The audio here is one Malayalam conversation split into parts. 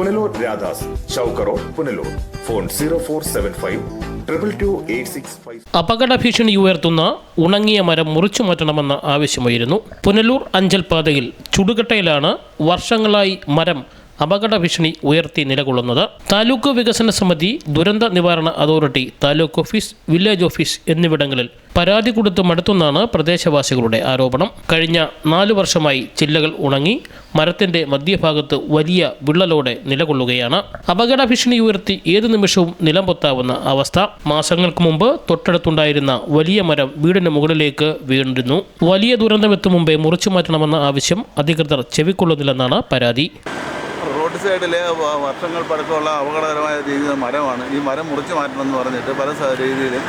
Punalur Radhas Chowk road Punalur. Phone zero four seven five triple two eight six five. അപകട ഭീഷണി ഉയർത്തുന്ന ഉണങ്ങിയ മരം മുറിച്ചു മാറ്റണമെന്ന ആവശ്യമായിരുന്നു. പുനലൂർ അഞ്ചൽ പാതയിൽ ചുടുകട്ടയിലാണ് വർഷങ്ങളായി മരം അപകട ഭീഷണി ഉയർത്തി നിലകൊള്ളുന്നത്. താലൂക്ക് വികസന സമിതി ദുരന്ത നിവാരണ authority taluk office village office എന്നിവിടങ്ങളിൽ പരാതി കൊടുത്ത് മടുത്തെന്നാണ് പ്രദേശവാസികളുടെ ആരോപണം. കഴിഞ്ഞ നാലു വർഷമായി ചില്ലകൾ ഉണങ്ങി മരത്തിന്റെ മധ്യഭാഗത്ത് വലിയ വിള്ളലോടെ നിലകൊള്ളുകയാണ്. അപകട ഭീഷണി ഉയർത്തി ഏതു നിമിഷവും നിലം പൊത്താവുന്ന അവസ്ഥ. മാസങ്ങൾക്ക് മുമ്പ് തൊട്ടടുത്തുണ്ടായിരുന്ന വലിയ മരം വീടിന് മുകളിലേക്ക് വീണിരുന്നു. വലിയ ദുരന്തമെത്തും മുമ്പേ മുറിച്ചു മാറ്റണമെന്ന ആവശ്യം അധികൃതർ ചെവിക്കൊള്ളുന്നില്ലെന്നാണ് പരാതി. റോഡ് സൈഡിലെ വർഷങ്ങൾ പഴക്കമുള്ള അപകടകരമായ രീതിയിൽ മരമാണ്. ഈ മരം മുറിച്ചു മാറ്റണമെന്ന് പറഞ്ഞിട്ട് പല രീതിയിലും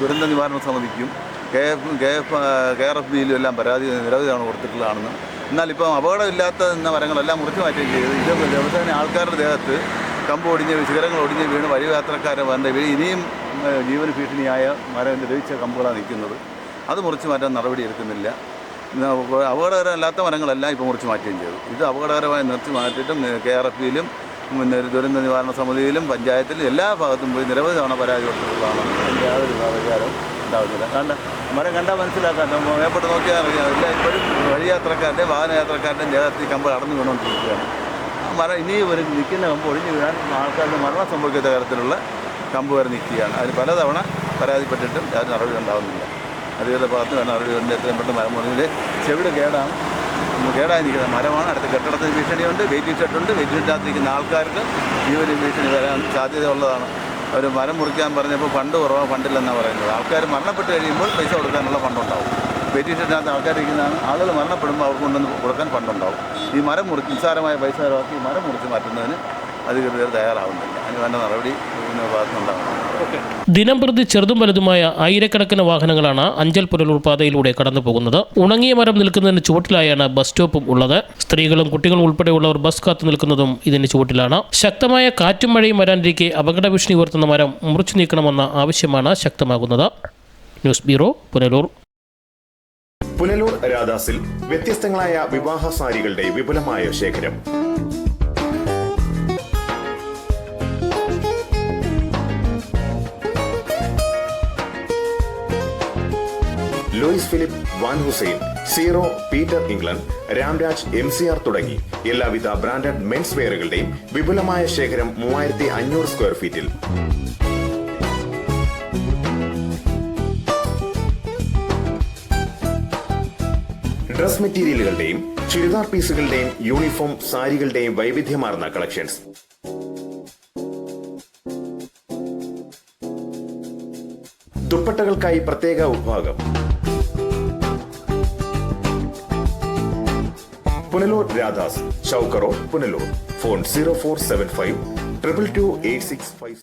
ദുരന്ത നിവാരണ സമിതിക്കും K F K F K R F ബിയിലും എല്ലാം പരാതി നിരവധി തവണ കൊടുത്തിട്ടുള്ളതാണെന്ന്. എന്നാൽ അപകടമില്ലാത്ത എന്ന മരങ്ങളെല്ലാം മുറിച്ച് മാറ്റുകയും ചെയ്തു. ഇത് ദിവസേന ആൾക്കാരുടെ ദേഹത്ത് കമ്പ് ഒടിഞ്ഞ് ശിഖരങ്ങൾ ഒടിഞ്ഞ് വീണ് വഴിയാത്രക്കാരെ വന്ന ഇനിയും ജീവന ഭീഷണിയായ മരം ലഭിച്ച കമ്പുകളാണ് നിൽക്കുന്നത്. അത് മുറിച്ച് മാറ്റാൻ നടപടി എടുക്കുന്നില്ല. അപകടകരമല്ലാത്ത മരങ്ങളെല്ലാം ഇപ്പോൾ മുറിച്ച് മാറ്റുകയും ചെയ്തു. ഇത് അപകടകരമായി നിർത്തി മാറ്റിയിട്ടും കെ ആർ എഫ് പിയിലും പിന്നെ ദുരന്ത നിവാരണ സമിതിയിലും പഞ്ചായത്തിലും എല്ലാ ഭാഗത്തും പോയി നിരവധി തവണ പരാതി കൊടുത്തിട്ടുള്ളതാണ്. യാതൊരു പരിഹാരവും ഉണ്ടാവുന്നില്ല. കണ്ട മരം കണ്ടാൽ മനസ്സിലാക്കാൻ മേപ്പെട്ട് നോക്കിയാൽ അറിയാം ഇല്ല ഇപ്പോഴും വഴിയാത്രക്കാരുടെ വാഹനയാത്രക്കാരുടെ ദേഹത്ത് കമ്പ് അടന്നു വീണുകൊണ്ടിരിക്കുകയാണ്. മരം ഇനിയും ഒരു നിൽക്കുന്ന കമ്പ് ഒഴിഞ്ഞു വീഴാൻ ആൾക്കാരുടെ മരണം സംഭവിക്കുന്ന തരത്തിലുള്ള കമ്പ് വരെ നിൽക്കുകയാണ്. അതിന് പലതവണ പരാതിപ്പെട്ടിട്ടും യാതൊരു നടപടി ഉണ്ടാകുന്നില്ല അതുപോലെ ഭാഗത്ത് വേണം നടപടി എത്രയും പെട്ടെന്ന് മരം മുറിഞ്ഞിൽ ചെവിട് കേടാണ്. കേടായി നിൽക്കുന്ന മരമാണ്. അടുത്ത കെട്ടിടത്തിന് ഭീഷണിയുണ്ട് വെയിറ്റിംഗ് ഷെഡുണ്ട് വെയിറ്റിംഗ് ഷെഡിനകത്തിരിക്കുന്ന ആൾക്കാർക്ക് ജീവന് ഭീഷണി വരാൻ സാധ്യതയുള്ളതാണ്. അവർ മരം മുറിക്കാൻ പറഞ്ഞപ്പോൾ ഫണ്ട് കുറവാണ് ഫണ്ടില്ലെന്നാണ് പറയുന്നത്. ആൾക്കാർ മരണപ്പെട്ട് കഴിയുമ്പോൾ പൈസ കൊടുക്കാനുള്ള ഫണ്ടുണ്ടാവും. വെയിറ്റിംഗ് ഷെഡിനകത്ത് ആൾക്കാർ ഇരിക്കുന്നതാണ്. ആളുകൾ മരണപ്പെടുമ്പോൾ അവർക്ക് കൊണ്ടുവന്ന് കൊടുക്കാൻ ഫണ്ടുണ്ടാവും. ഈ മരം മുറിച്ച് നിസ്സാരമായ പൈസ ചിലവാക്കി മരം മുറിച്ച് മാറ്റുന്നതിന് അധികൃതർ തയ്യാറാവുന്നില്ല. അതിന് വേണ്ട നടപടി ഇതിന്റെ ഭാഗത്തുനിന്നുണ്ടാവണം ദിനം പ്രതി ചെറുതും വലുതുമായ ആയിരക്കണക്കിന് വാഹനങ്ങളാണ് അഞ്ചൽ പുനലൂർ പാതയിലൂടെ കടന്നു പോകുന്നത്. ഉണങ്ങിയ മരം നിൽക്കുന്നതിന് ചുവട്ടിലായാണ് ബസ് സ്റ്റോപ്പും ഉള്ളത്. സ്ത്രീകളും കുട്ടികളും ഉൾപ്പെടെയുള്ളവർ ബസ് കാത്തു നിൽക്കുന്നതും ഇതിന് ചുവട്ടിലാണ്. ശക്തമായ കാറ്റും മഴയും വരാനിരിക്കെ അപകട ഭീഷണി ഉയർത്തുന്ന മരം മുറിച്ചു നീക്കണമെന്ന ആവശ്യമാണ് ശക്തമാകുന്നത്. News bureau Punalur. പുനലൂർ രാധാസിൽ വ്യത്യസ്തങ്ങളായ വിവാഹ സാരികളുടെ വിപുലമായ ശേഖരം. Louis Philippe Van Heusen zero Peter England Ramraj M C R തുടങ്ങി. എല്ലാവിധ ബ്രാൻഡഡ് മെൻസ് വെയറുകളുടെയും വിപുലമായ ശേഖരം മൂവായിരത്തി അഞ്ഞൂറ് സ്ക്വയർ ഫീറ്റിൽ. ഡ്രസ് മെറ്റീരിയലുകളുടെയും ചുരിദാർ പീസുകളുടെയും യൂണിഫോം സാരികളുടെയും വൈവിധ്യമാർന്ന കളക്ഷൻസ്. ദുപ്പട്ടകൾക്കായി പ്രത്യേക വിഭാഗം. Punalur Radhas Chowk road Punalur phone zero four seven five triple two eight six five